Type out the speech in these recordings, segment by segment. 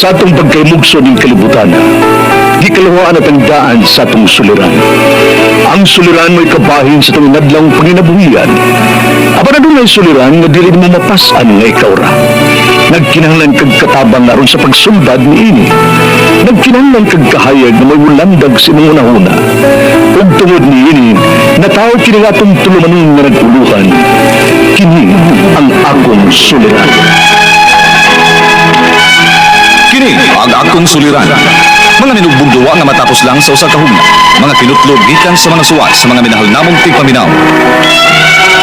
Sa atong pagkaymugso ng kalibutan, gikalawaan at ang daan sa atong suliran. Ang suliran mo'y kabahin sa itong nadlang panginabuhian. Aba na doon suliran nga dili mo mapasan nga ikaw ra. Nagkinahanglan kag katabang aron sa pagsuldad ni ini. Nagkinahanglan kag kahayag na may wulandag sa imong unahuna. Ug tungod ni ini, nataw kini atong tulumanon nga naguluhan. Kini ang akong suliran. Kini ang akong suliran. Mga minugbong duwa nga matapos lang sa usa ka hugna. Mga kinutlog gikan sa mga suwat sa mga minahal namong tigpaminaw.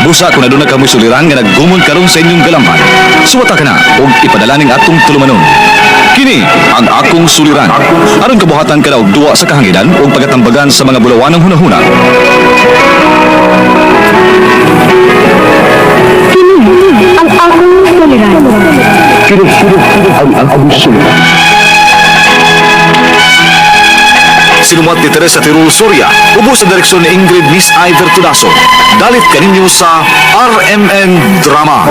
Busa kung aduna kamoy suliran nga naggumon karon sa inyong galamhan. Suwata ka na ug ipadala ning atong tulumanon. Kini ang akong suliran. Aron kabuhatan ka na og duwa sa kahanginan ug pagatambagan sa mga bulawanang hunahuna. Ang akong suliran. Kini ang akong suliran. Sinumat ni Teresa Tirul Surya, ubo sa direksyon ni Ingrid Miss Iver Tudaso. Dalit kaninyo sa RMN Drama.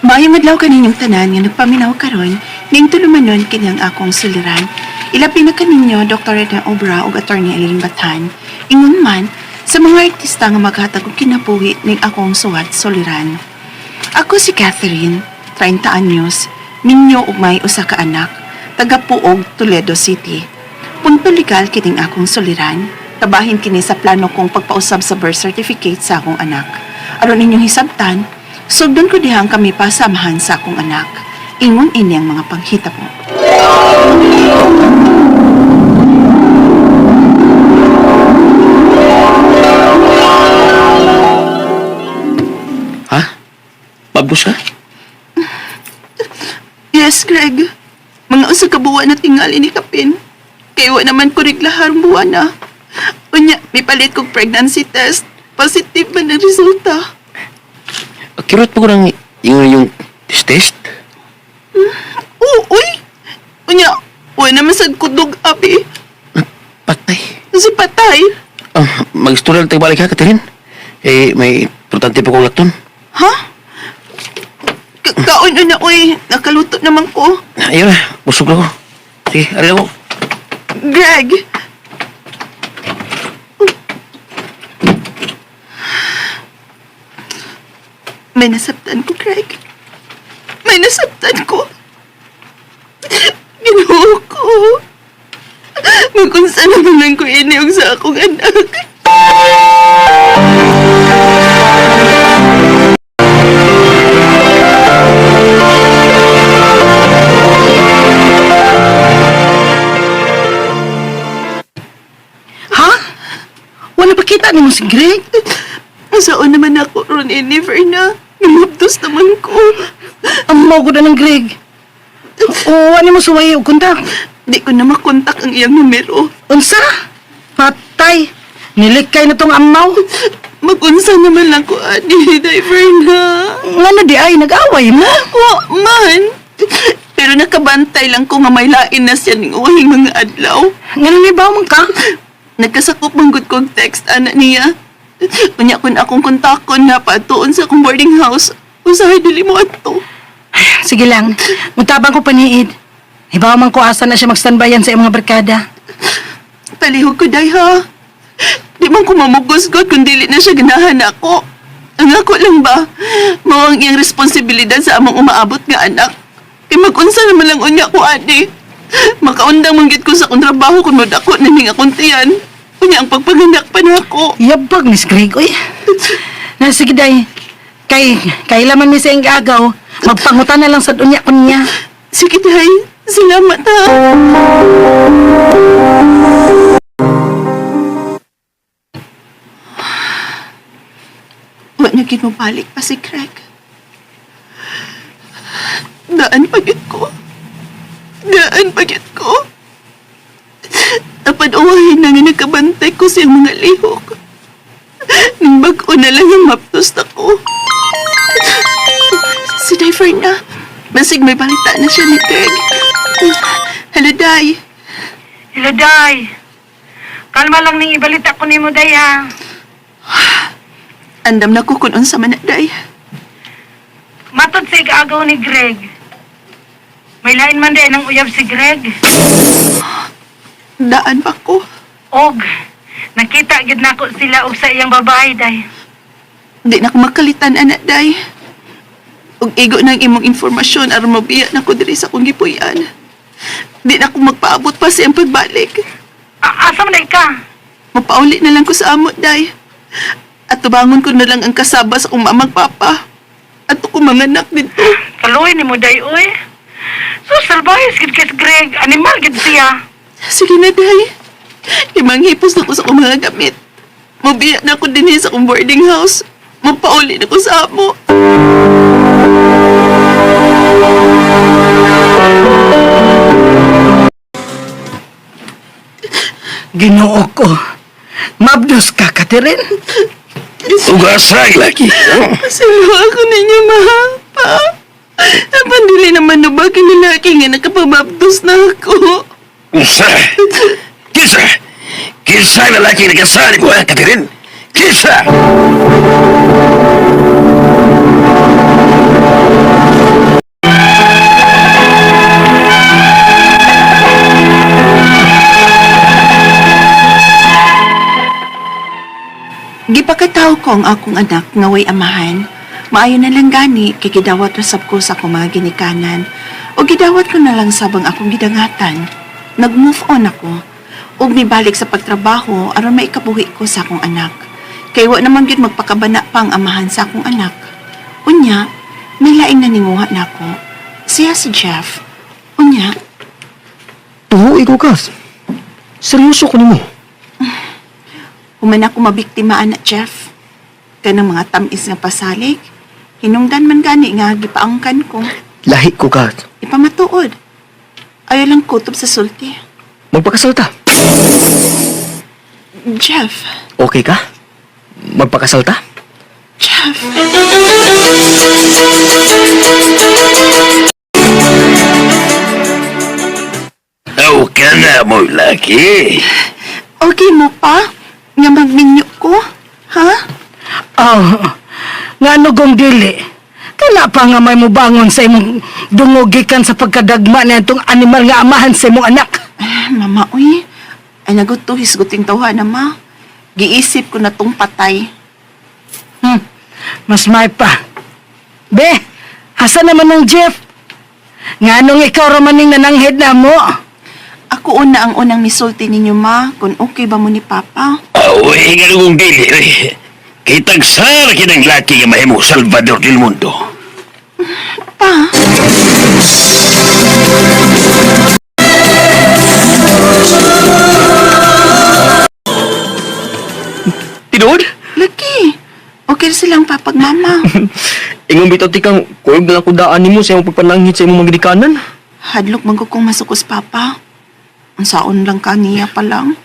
Maayong adlaw kaninyong tanan nga nagpaminaw karon ning tulumanon kini ang akong suliran. Ilabi na kaninyo Dr. Edna Obra ug Attorney Eileen Batan. Ingon man sa mga artista nga maghatag og kinabuhi ning akong suwat suliran. Ako si Catherine, 30 anyos, minyo ug may usa ka anak, taga Puog, Toledo City. Punto legal kining akong suliran. Tabahin kini sa plano kong pagpausab sa birth certificate sa akong anak. Aron inyong hisabtan, sugdon ko dihang kami pasamahan sa akong anak. Ingon ini ang mga panghita mo. Babos ka? Yes, Greg. Mga usa ka buwan na tingali ni Kapin. Kaya wa naman ko reglaharong buwan na. Unya, may palit kong pregnancy test. Positive man ang resulta. Kirot mo ko ng yung, yung test test? Oo, uy! Unya, wa naman sa kudog abi. Patay. Si Patay. Ah, mag-istorya tayo balik ha, Catherine. Eh, may importante pa kong lakton. Ha? Ka- Kaon na uy. Nakaluto naman ko. Ayun na, busog na ko. Sige, alin ako. Greg! May nasabtan ko, Greg. May nasabtan ko. Ginoo ko. Magkunsa naman ko iniyog sa akong anak. Wala pa kita ni mo si Greg? Saan naman ako ron ini, Verna? Namabdos naman ko. Ang mo ko na ng Greg. O, ano mo suway o kontak? Di ko na makontak ang iyang numero. Unsa? Patay. Nilikay na tong amaw. Magunsa naman lang ko, ani, Diver na. Nga na di ay, nag-away mo. Wa man. Pero nakabantay lang ko nga may lain na siya ning uwing mga adlaw. Nga na nibaw man ka. Nagkasakop man gud kog text ana niya. Unya kun akong kontakon na patuon sa akong boarding house. Usahay dili mo ato. Sige lang. Mutabang ko paniid. Ibaw man ko asa na siya magstandbayan sa iyong mga barkada. Palihog ko day ha. Di man ko mamugos-got kung dili na siya ganahan ako. Ang ako lang ba, mao ang iyang responsibilidad sa among umaabot nga anak. Kay mag-unsa naman lang unya ko, ate. Makaundang manggit ko sa akong trabaho kung madako na ning akong tiyan. Unya ang pagpanganak pa na ako. Yabag, Miss Greg. Uy. Na, sige day. Kay, kailaman mi sa iyong agaw. Magpangutan na lang sa dunya ko niya. Sige, day. Salamat ha. Wa na gid mo balik pa si Craig. Daan pagit ko. Daan pagit ko. Tapad uwahin na nga nagkabantay ko sa mga lihok. Nang bag-o na lang yung maptos ako. Si Diver na. Basig may balita na siya ni Greg. Hello, Day. Hello, Day. Kalma lang ning ibalita ko nimo, Day, ha? Andam na ko kung unsa man na, Day. Matod sa igagaw ni Greg. May lain man din ang uyab si Greg. Daan ba ko? Og, nakita gid nako sila og sa iyang babae, Day. Di na ko makalitan, anak, Day. Ug igo ng imong informasyon aron mabiya na ko diri sa kong gipuy-an. Di na ko magpaabot pa sa iyang pagbalik. A- asa man ka? Mapauli na lang ko sa amot, Day. At tubangon ko na lang ang kasaba sa kong mamang papa. At ko mga anak dito. Kaluoy ni mo, Day, uy. So, salbahis gid kay Greg. Animal gid siya. Sige na, Day. Imanghipos na ko sa kong mga gamit. Mabiya na ko din sa kong boarding house. Mapauli na ko sa amo. Ginoo ko. Mabdos ka, Catherine. Ugasay lagi. Pasalawa ako ninyo, mahal pa. Napandili naman na ba lalaki nga nakapabaptos na ako. Kinsa? Kinsa? Kinsa ang lalaki na kasali mo, ha, Catherine? Kinsa? Gipakataw ko ang akong anak nga way amahan. Maayo na lang gani kay gidawat rasab ko sa akong mga ginikanan. O gidawat ko na lang sabang akong gidangatan. Nag-move on ako. O nibalik sa pagtrabaho aron maikabuhi ko sa akong anak. Kay wa naman gyud magpakabana pa ang amahan sa akong anak. Unya, may laing naninguha na ako. Siya si Jeff. Unya, Tuho, ikaw kas. Seryoso ko nimo. Human ako mabiktimaan na, Jeff. Kanang mga tamis nga pasalig. Hinungdan man gani nga gipaangkan ko. Lahi ko kas. Ipamatuod. Ayaw lang kutob sa sulti. Magpakasalta. Jeff. Okay ka? Magpakasalta? Jeff. Oh, ka na mo, laki. Okay mo pa? Nga magminyo ko? Ha? Oh, nga ano gong dili. Kala pa nga may mubangon sa imong dungugikan sa pagkadagma na itong animal nga amahan sa imong anak. Eh, mama, uy. Ay nagutuhis guting tawa na ma. Giisip ko na tong patay. Hmm, mas may pa. Be, hasa naman ng Jeff? Nga nung ikaw ramaning nananghead na mo. Ako una ang unang misulti ninyo, ma. Kung okay ba mo ni Papa? Uy, nga kong dili, uy. Kitag sara kinang laki nga mahimo Salvador del Mundo. Pa? Tinod? Laki. Okay ra silang papag mama. Ingon bitaw tikang kuyog na lang kudaan nimo sa imong pagpananghit sa imong magdikanan. Hadlok man ko kung masukos papa. Ang saon lang kaniya pa lang.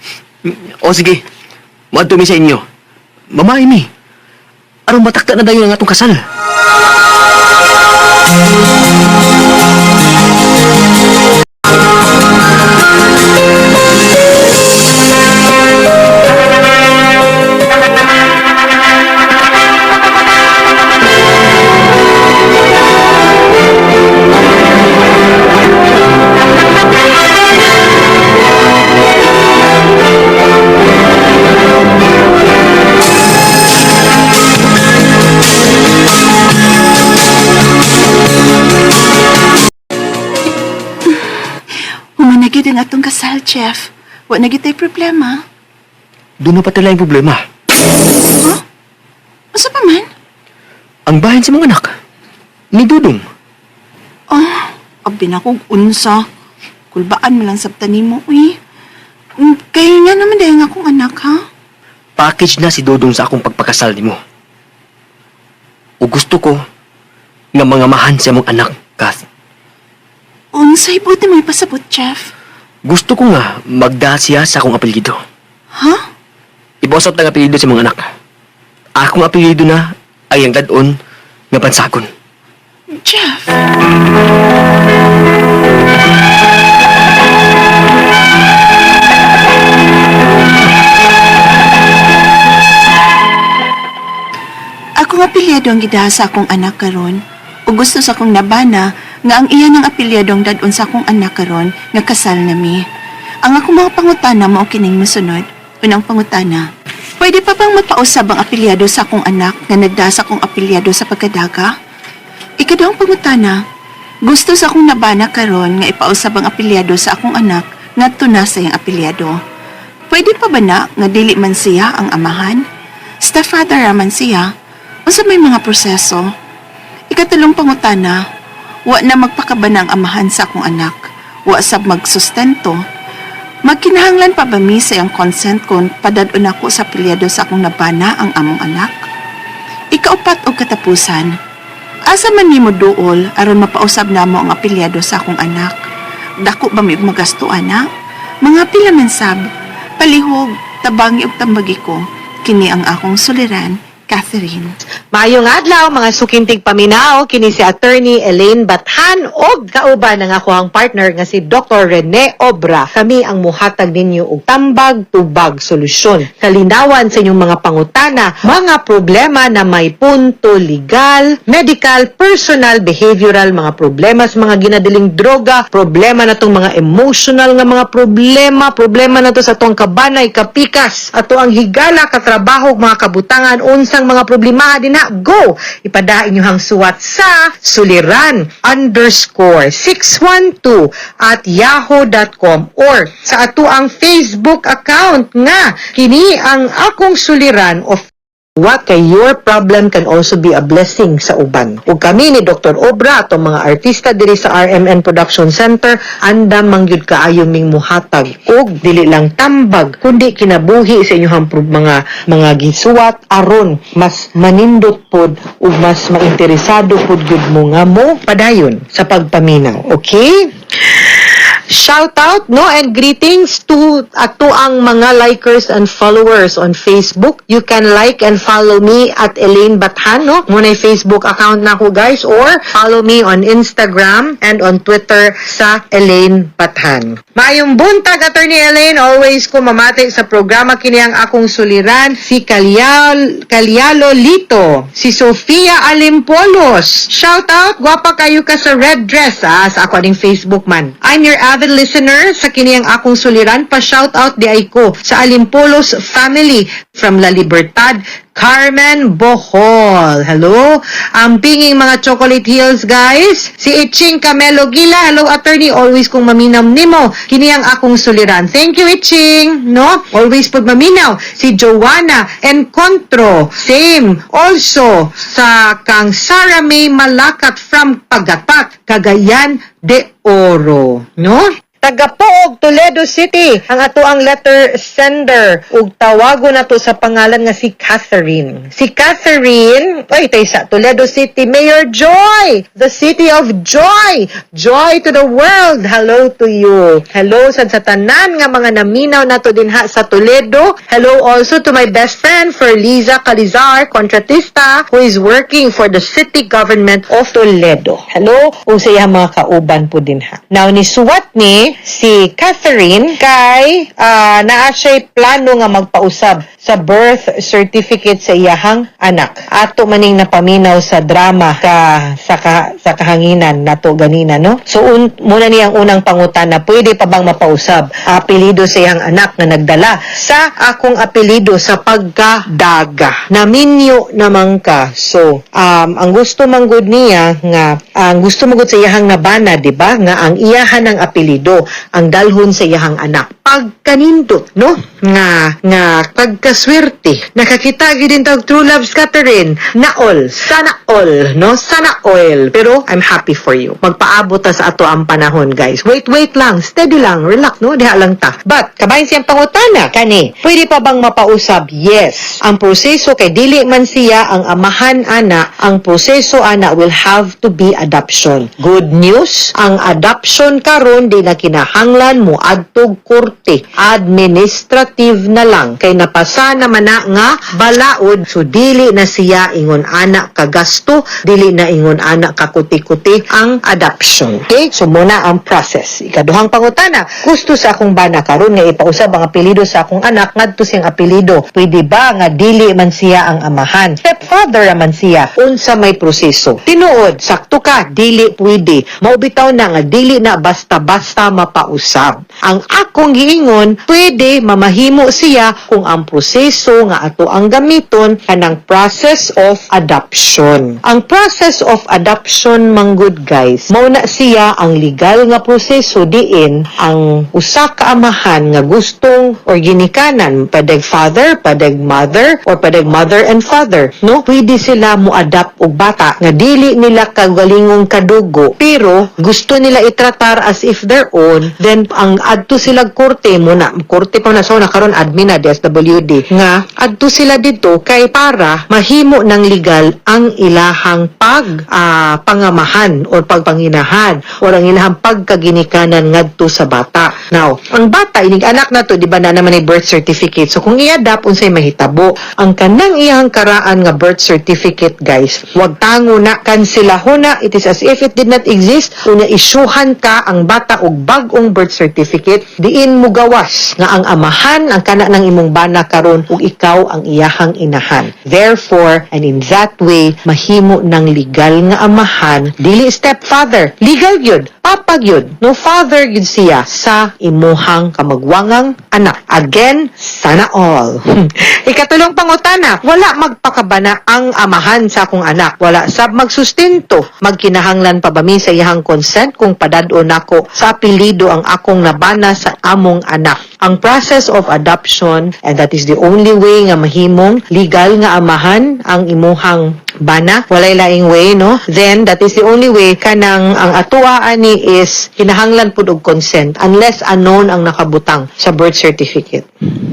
O sige, maadto mi sa inyo. Mamay mi. Aron matakta na dayon ang atong kasal. Humanagid ang atong kasal, Jeff. Wa na gitay problema. Doon na patala yung problema. Asa pa man? Ang bahin sa mga anak. Ni Dudong. Oh, abi na kong unsa. Kulbaan mo lang sabta nimo, uy. Mm, Kaya nga naman dahil akong anak, ha? Package na si Dudong sa akong pagpakasal nimo. O gusto ko nga mga mahan sa imong anak, Kath. Unsay buti mo ipasabot, Jeff. Gusto ko nga magdasya sa akong apelyido. Ha? Huh? Ibawas ang apelyido sa si mga anak. Akong apelyido na ay ang dadon nga pansagon. Jeff! Akong apelyido ang gidahas sa akong anak karon o gusto sa akong nabana nga ang iya ng apelyadong dadon sa akong anak karon nga kasal na mi. Ang akong mga pangutana mao kining mosunod. Unang pangutana. Pwede pa bang mapausab ang apelyado sa akong anak nga nagdaha sa akong apelyado sa pagkadaga? Ikadawang pangutana. Gusto sa akong nabana karon nga ipausab ang apelyado sa akong anak nga tuna sa iyang apelyado. Pwede pa ba na nga dili man siya ang amahan? Stepfather raman siya. Unsa may mga proseso? Ikatulong pangutana, wa na magpakabana ang amahan sa akong anak. Wa sab magsustento. Magkinahanglan pa ba mi sa iyang consent kung padadon ako sa apelyado sa akong nabana ang among anak? Ikaupat og katapusan. Asa man nimo duol aron mapausab namo ang apelyado sa akong anak? Dako ba may magasto ana? Mga pila man sab, palihog, tabangi ug tambagi ko. Kini ang akong suliran, Catherine. Maayong adlaw mga sukintig paminaw kini si attorney Elaine Bathan og kauban ng ako ang partner nga si Dr. Rene Obra. Kami ang muhatag ninyo og tambag tubag solusyon. Kalinawan sa inyong mga pangutana, mga problema na may punto legal, medical, personal, behavioral, mga problema sa mga ginadiling droga, problema na tong mga emotional nga mga problema, problema na to sa tuang kabanay, kapikas, ato ang higala, katrabaho, mga kabutangan, unsang mga problema din na, go! Ipadain nyo hang suwat sa suliran underscore 612 at yahoo.com or sa ato ang Facebook account nga kini ang akong suliran of What kay your problem can also be a blessing sa uban. Ug kami ni Dr. Obra atong mga artista diri sa RMN Production Center andam mangyud kaayo ming muhatag ug dili lang tambag kundi kinabuhi sa inyong mga mga gisuwat aron mas manindot pod ug mas mainteresado pod gud mo nga mo padayon sa pagpaminaw. Okay? Shout out no and greetings to ato ang mga likers and followers on Facebook. You can like and follow me at Elaine Bathan no. Muna Facebook account na ko guys or follow me on Instagram and on Twitter sa Elaine Bathan. Mayong buntag attorney Elaine always ko mamati sa programa kini ang akong suliran si Kalyal Kalyalo Lito, si Sofia Alimpolos. Shout out gwapa kayo ka sa red dress ah, sa ako aning Facebook man. I'm your avid listener sa kini ang akong suliran pa shout out di ay ko sa Alimpolos family from La Libertad Carmen Bohol. Hello? Ang pinging mga Chocolate Hills, guys. Si Iching Camelo Gila. Hello, attorney. Always kong maminam nimo. Kini ang akong suliran. Thank you, Iching. No? Always pag maminaw. Si Joanna Encontro. Same. Also, sa kang Sara May Malakat from Pagapat, Cagayan de Oro. No? Tagapoog, Toledo City. Ang ato ang letter sender. Ug tawago na to sa pangalan nga si Catherine. Si Catherine, oy, tay sa Toledo City, Mayor Joy! The city of joy! Joy to the world! Hello to you. Hello sa sa tanan nga mga naminaw na to din ha sa Toledo. Hello also to my best friend, for Liza Calizar, kontratista, who is working for the city government of Toledo. Hello, o sa mga kauban po din ha. Now, ni suwat ni si Catherine kay ah, naa siya'y plano nga magpausab sa birth certificate sa iyahang anak. Ato maning napaminaw sa drama ka sa ka, sa kahanginan nato ganina no. So un, muna niyang unang pangutan na pwede pa bang mapausab apelido sa iyang anak na nagdala sa akong apelido sa pagkadaga. Naminyo naman ka. So um, ang gusto manggod niya nga ang gusto manggod sa iyahang nabana, di ba? Nga ang iyahan ng apelido ang dalhon sa iyahang anak. Pagkanindot, no? Nga nga pagkaswerte. Nakakita gyud din tag true loves Catherine. Naol, sana all, no? Sana oil. Pero I'm happy for you. Magpaabot ta sa ato ang panahon, guys. Wait, wait lang. Steady lang. Relax, no? Diha lang ta. But kabayan siyang pangutana kani. Pwede pa bang mapausab? Yes. Ang proseso kay dili man siya ang amahan ana, ang proseso ana will have to be adoption. Good news, ang adoption karon di na kinahanglan mo adtog korte. Administrative na lang kay napasa naman na nga balaod so dili na siya ingon ana kagasto, dili na ingon ana kakuti-kuti ang adoption. Okay? So muna ang process. Ikaduhang pangutana, gusto sa akong bana karon nga ipausab ang apelido sa akong anak ngadto siyang apelido. Pwede ba nga dili man siya ang amahan? Step stepfather raman siya unsa may proseso? Tinuod sakto ka dili pwede. Maubitaw na nga dili na basta-basta mapausab. Ang akong giingon pwede mamahimo siya kung ang proseso nga ato ang gamiton kanang process of adoption. Ang process of adoption manggod guys mao na siya ang legal nga proseso diin ang usa ka amahan nga gustong or ginikanan padag father padag mother or padag mother and father no pwede sila mo adapt og bata nga dili nila kagalingong kadugo. Pero gusto nila itratar as if their own then ang adto sila korte mo na korte pa na so na karon admin na DSWD nga adto sila dito kay para mahimo ng legal ang ilahang pag ah, pangamahan or pagpanginahan or ang ilahang pagkaginikanan ngadto sa bata. Now ang bata inig anak na to di ba na naman ay birth certificate. So kung i-adapt unsay mahitabo? Ang kanang iyang karaan nga birth certificate guys. Wag tango na kansilahon na. It is as if it did not exist. Kung isyuhan ka ang bata og bag-ong birth certificate. Diin mo gawas nga ang amahan ang kana ng imong bana karon ug ikaw ang iyahang inahan. Therefore and in that way mahimo ng legal nga amahan. Dili stepfather. Legal gyud papa gyud no father gyud siya sa imuhang kamagwangang anak. Again sana all. Ikatulong pangutana wala magpakabana ang amahan sa akong anak. Wala sab magsustento. Magkinahanglan pa ba mi sa iyang consent kung padad-o nako sa apelido ang akong nabana sa among anak. Ang process of adoption and that is the only way nga mahimong legal nga amahan ang imuhang bana walay laing way no? Then that is the only way kanang ang atua ani is kinahanglan pud og consent unless unknown ang nakabutang sa birth certificate.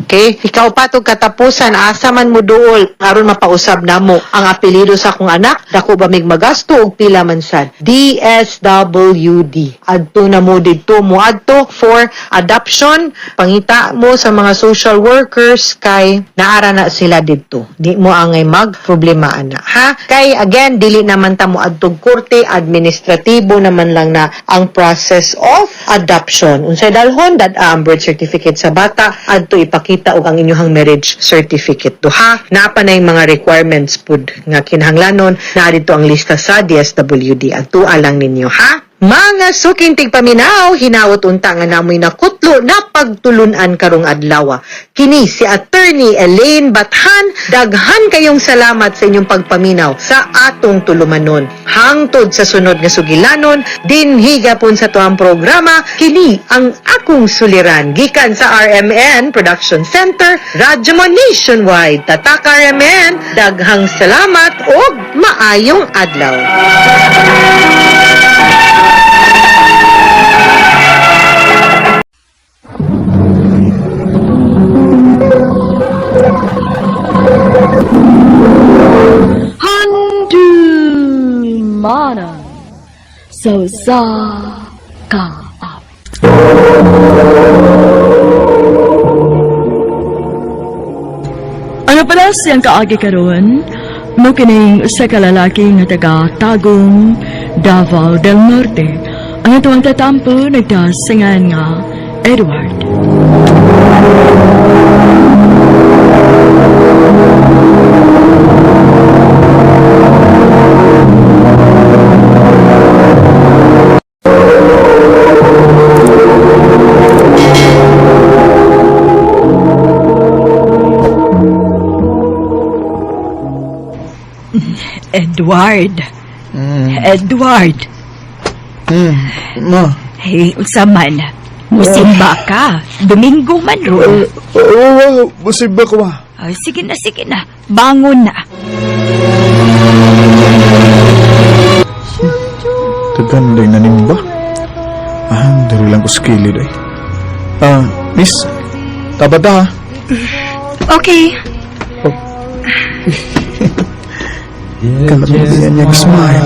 Okay? Ikaw pa to katapusan asa man mo duol aron mapausab namo ang apelyido sa akong anak dako ba mig magasto og pila man sad? DSWD adto na mo didto mo adto for adoption. Pangita mo sa mga social workers kay naara na sila didto. Di mo angay mag problema ana. Ha kay again dili naman ta mo adtog korte administratibo naman lang na ang process of adoption. Unsay dalhon dad ang birth certificate sa bata adto ipakita og ang inyong marriage certificate. To ha napa na yung mga requirements pud nga kinahanglanon. Na dito ang lista sa DSWD adto lang ninyo ha mga sukintig paminaw, hinawot unta nga namoy nakutlo na pagtulunan karong adlaw. Kini si Attorney Elaine Bathan, daghan kayong salamat sa inyong pagpaminaw sa atong tulumanon. Hangtod sa sunod nga sugilanon, dinhi gapon sa tuang programa, kini ang akong suliran gikan sa RMN Production Center, Radyo Nationwide. Tatak RMN, daghang salamat ug maayong adlaw. Mana. So sa ka. Ano pala siyang kaagi karon? Mo kining usa ka lalaki nga taga Tagum, Davao del Norte. Ang tuwang tatampo nagdasingan nga Edward. Edward. Edward. Ma, Hey, unsa man? Musimba ka. Domingo man ron. oo, busig ba ko ma? Ay, sige na, sige na. Bangon na. Tagan day na nimba. Ah, dari lang ko skilid ay. Ah, miss, tabata ha? Okay. Kala mo din niya smile.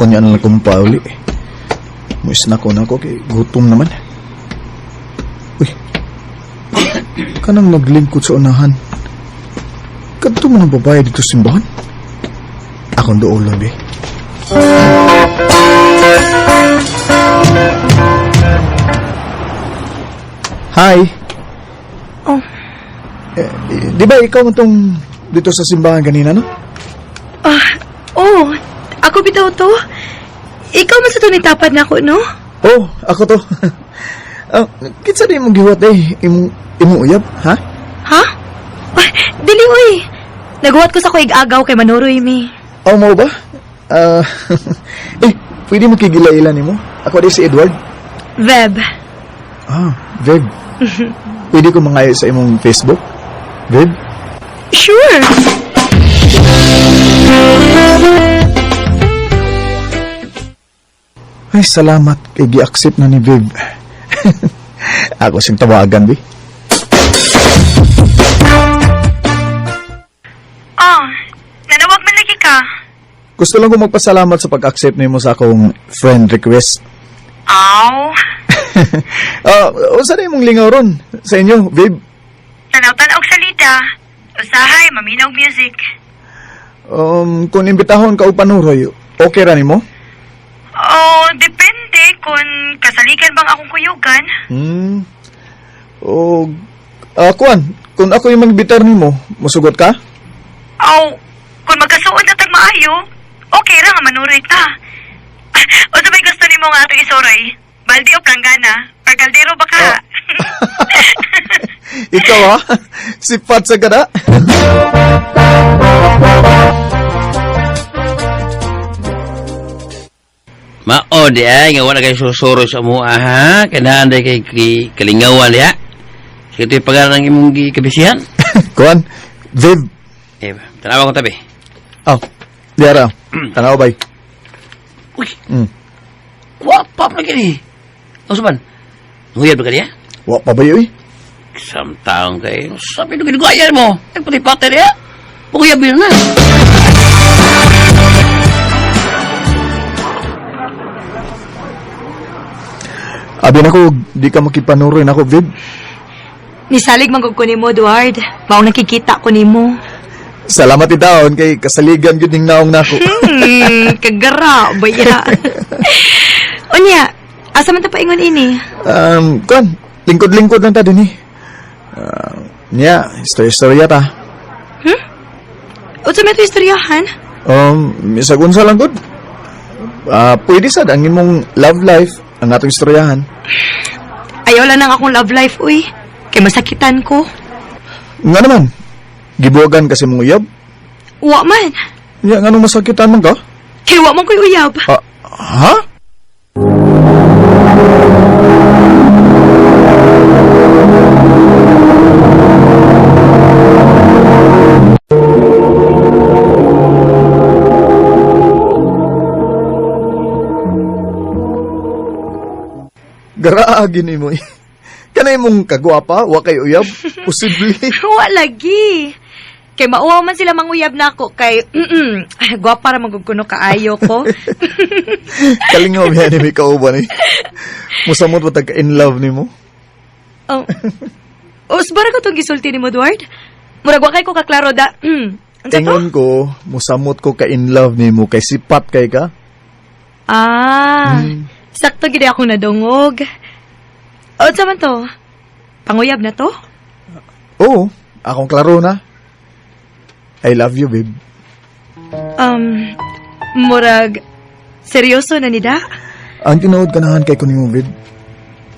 Kunya na lang kong pauli. Muis na ko na ko kay gutom naman. Uy, kanang naglingkod sa unahan. Kadto mo ng babae dito simbahan? Akong doon lang, be. Hi. Oh. Eh, di ba ikaw man tong dito sa simbahan kanina, no? Ah, oh, ako bitaw to. Ikaw man sa to nitapad na ako, no? Oh, ako to. Ah, kitsa di mong giwat eh. Imong imong uyab, ha? Ha? Ay, dili, uy. Naguwat ko sa kuig agaw kay Manuroy mi. Oh, mo ba? Ah, eh, pwede mo kigila-ila nimo? Ako di si Edward. Veb. Ah, Veb. pwede ko mangayo sa imong Facebook? Veb? Sure. Ay, salamat kay gi-accept na ni Viv. Ako sing tawagan, bi. Oh, nanawag man lagi ka. Gusto lang ko magpasalamat sa pag-accept nimo sa akong friend request. Aw. Ah, unsa na imong lingaw ron sa inyo, Viv? Tanaw-tanaw og salita. Usahay, maminaw music. Um, kung imbitahon ka Nuroy, okay ra nimo? Oh, depende kung kasalikan bang akong kuyugan. Hmm. O, ah, kuan, kung ako yung magbitar nimo, musugot ka? Aw, kung magkasuod na tag maayo, okay ra nga manuroy ta. O sa may gusto nimo nga ato isuroy, baldi o planggana, or kaldero ba ka? Ikaw ha? Sipat sa gada? Mao di ay nga wala kay susuro sa mua ha. Kanahan day kay ki- kalingawan ya. Sige ito yung pag ng imong gikabisihan. kuan, Viv. Eh, tanawa ko tabi. Oh, diara. Tanaw bay. Uy, Hmm. wapa pa lagi ni. Ang saban, nguyab ka niya? Wa pa ba yun eh? Isang taong kay, sabi nung ginagayan mo. Ay, pati pati niya. Pukuyab yun na. Abi na ko, di ka makipanuroy na ako, Viv. Nisalig man ko mo, Eduard. Maong nakikita ko nimo. Salamat itaon kay kasaligan yun yung naong nako. Hmm, kagara, baya. Unya, asa man ta paingon ini? um, kuan, lingkod-lingkod lang ta din eh. Uh, niya, istorya-istorya ta. Unsa may ito istoryahan? Um, misag unsa lang gud. Ah, pwede sad ang imong love life ang atong istoryahan. Ayaw lang nang akong love life, uy. Kay masakitan ko. Nga naman, gibuwagan kasi mong uyab. Wa man. Nga nga nung masakitan man ka? Kay wa man ko'y uyab. Ah, ha? Garaagin ni mo eh. Kanay mong kagwapa, wa kay uyab, posible. wa lagi. Kay mauwaw man sila manguyab na ako. Kay, mm gwapa ra magugkuno kaayo ko. Kalingaw yan ni kauban eh. Musamot mo tagka in love ni mo. oh. Usbara ko itong gisulti ni mo, Edward. Murag wa kay ko kaklaro da. Mm. Ingon ko, musamot ko ka in love ni mo kay sipat kay ka. Ah, sakto gid ako nadungog. O, sa man to? Panguyab na to? Oo, akong klaro na. I love you, babe. Um, murag, seryoso na nida? Ang tinuod kanahan kay kuning mo, babe.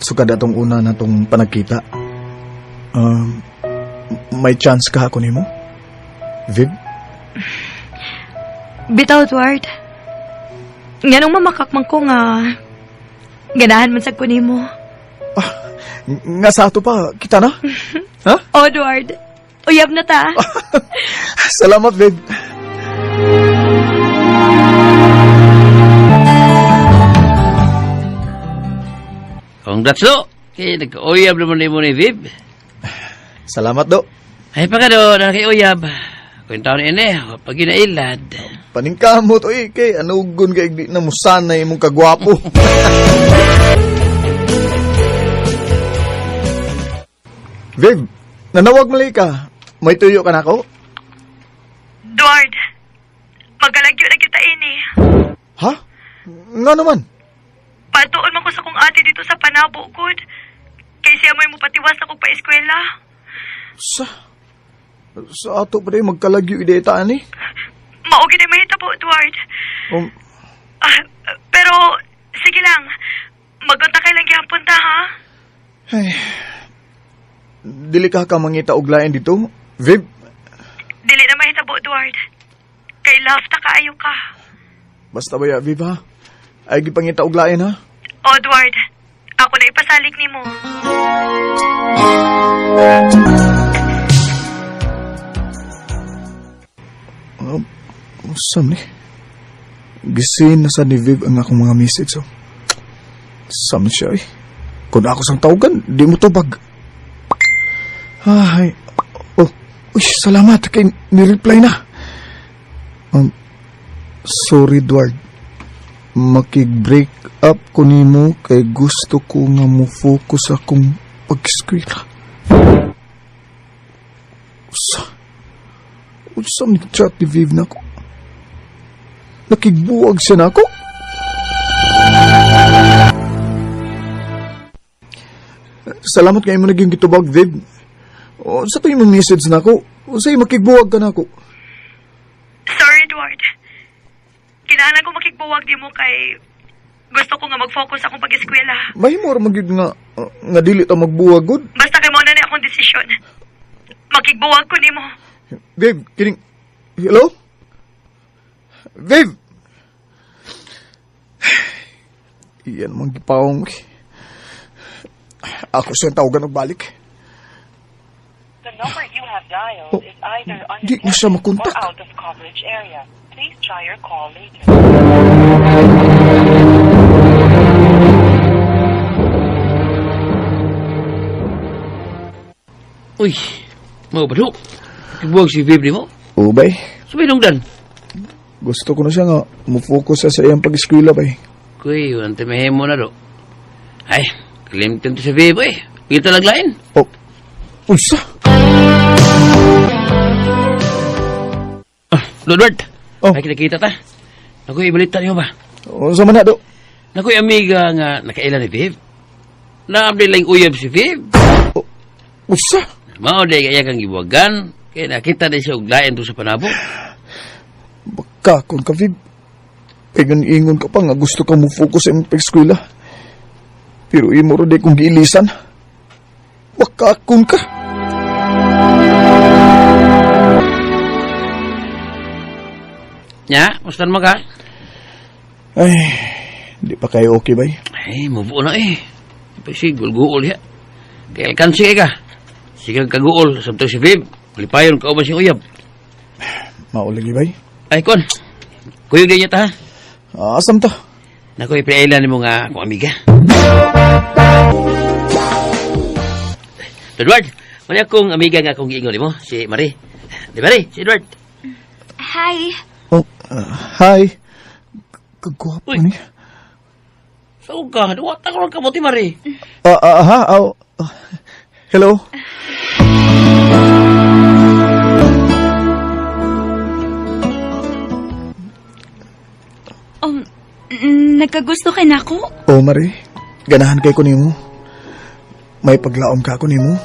Sukad atong una na tong panagkita. Um, may chance ka ako nimo? Viv? Bitaw, Edward. Nga nung mamakakman ko nga, ganahan man sa kunimo. Nga sa ato pa, kita na? ha? O, Edward, uyab na ta. Salamat, babe. Congrats do. Kaya nagka-uyab naman ni mo ni Viv. Salamat, do. Ay pa ka do, na uyab Kwentaw ni ini, pag ginailad. Paningkamot, oy, kay anugon kay di na musanay imong kagwapo. Viv, nanawag mali ka. May tuyo ka na ako? Edward, magalagyo na kita ini. Ha? Nga naman. Patuon man ko sa kong ate dito sa Panabo, good. Kay siya mo'y mupatiwas ako pa eskwela. Sa... Sa ato pa rin magkalagyo ideta ani. Maugi na mahitabo, Edward. Um, Ah, pero, sige lang. Magunta kay lang gihapon ta, ha? ay, dili ka ka mangita og lain dito. Viv, Dili na mahitabo, Edward. Kay love ta kaayo ka. basta ba ya, Viv ha? Ay gipangita og lain ha? O, Edward, ako na ipasalig ni mo. Um, Sam ni. Gisin na sa ni Viv ang akong mga message oh. Sam siya eh. Kung ako sang tawagan, di mo tubag. Ay, oh, uy, salamat kay ni-reply na. Um, sorry, Edward. Makig-break up ko nimo kay gusto ko nga mo focus akong pag-eskwela. Sa, Unsa ni chat ni Viv na ko? Nakigbuwag siya na ako? Salamat kayo mo naging gitubag, Viv. O, sa to yung message na ako? O sa'yo makigbuwag ka na ako? Sorry, Edward. Kinahanglan ko makigbuwag di mo kay gusto ko nga mag-focus akong pag-eskwela. Mahimo ra magyud nga uh, nga dili ta magbuwag gud. Basta kay mo na ni akong desisyon. Makigbuwag ko nimo. Viv, kining Hello? Viv. Iyan mang gipawong. Ako siyang tawagan og balik. The number you have dialed Oh, is either di mo siya makontak. or out of coverage area. Please try your call later. Uy, mau ba duk? Buwag si ni mo. Ubay, Sabay nung dan. gusto ko na siya nga mo-focus siya sa iyang pag-eskwela bay. Kuy, wante mahemo na do. Ay, kalimtan to si Viv eh. Kita laglain. Oh, unsa? Lord, Oh. ay kita ta. Naku, ibalita niyo ba? Unsa man na do? Naku, amiga nga nakaila ni Viv. Naabdi lang uyab si Viv. Unsa? Mao day kaya kang gibuwagan. Kaya nakita na siya og lain to sa panabo. Baka kung ka Viv. Pegan ingon ka pa nga gusto ka mo-focus sa iyang pag-eskwela. Pero imo ro di kong giilisan. Baka kung ka. Nya, mustan mo ka? Ay, di pa kayo okay bay? Ay, move on na eh. Pasi, gul-guol ya. Kaya alkansi ka. Sige kaguol. Sabto si Viv. Lipayon ka ba si uyab. Maulagi bay? Ay, kon. Kuyog din niya ta ha. Ah, asam ta? Naku, ipinailan mo nga akong amiga. Edward, mali akong amiga nga akong giingon mo, si Marie. Di Marie, si Edward. Hi. Oh, ah, hi. Kagwapo Uy. ni. Saan ka? Duwat ako lang kamuti, Marie. Ah, ah, ha, ah, ah, hello? Um, mm, nagkagusto ka na ako? Oh, Mari. Ganahan kay ko nimo. May paglaom ka ko nimo.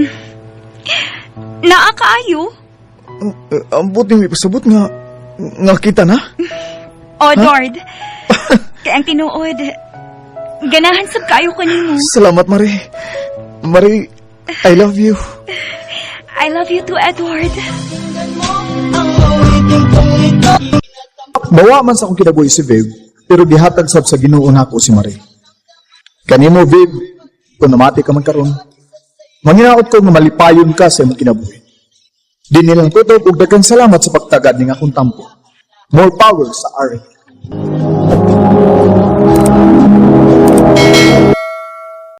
Naakaayo? Uh, uh, ang buti may pasabot nga nga kita na. Odward. Kaya ang tinuod. Ganahan sab kayo ko nimo. Salamat, Mari. Mari, I love you. I love you too, Edward. Bawa man sa akong kinabuhi si Viv, pero gihatag sab sa Ginoo nako si Mari. Kanimo Viv, kung namati ka man karon, manginaot ko nga malipayon ka sa imong kinabuhi. Di nilang tutok daghang salamat sa pagtagad ning akong tampo. More power sa RA.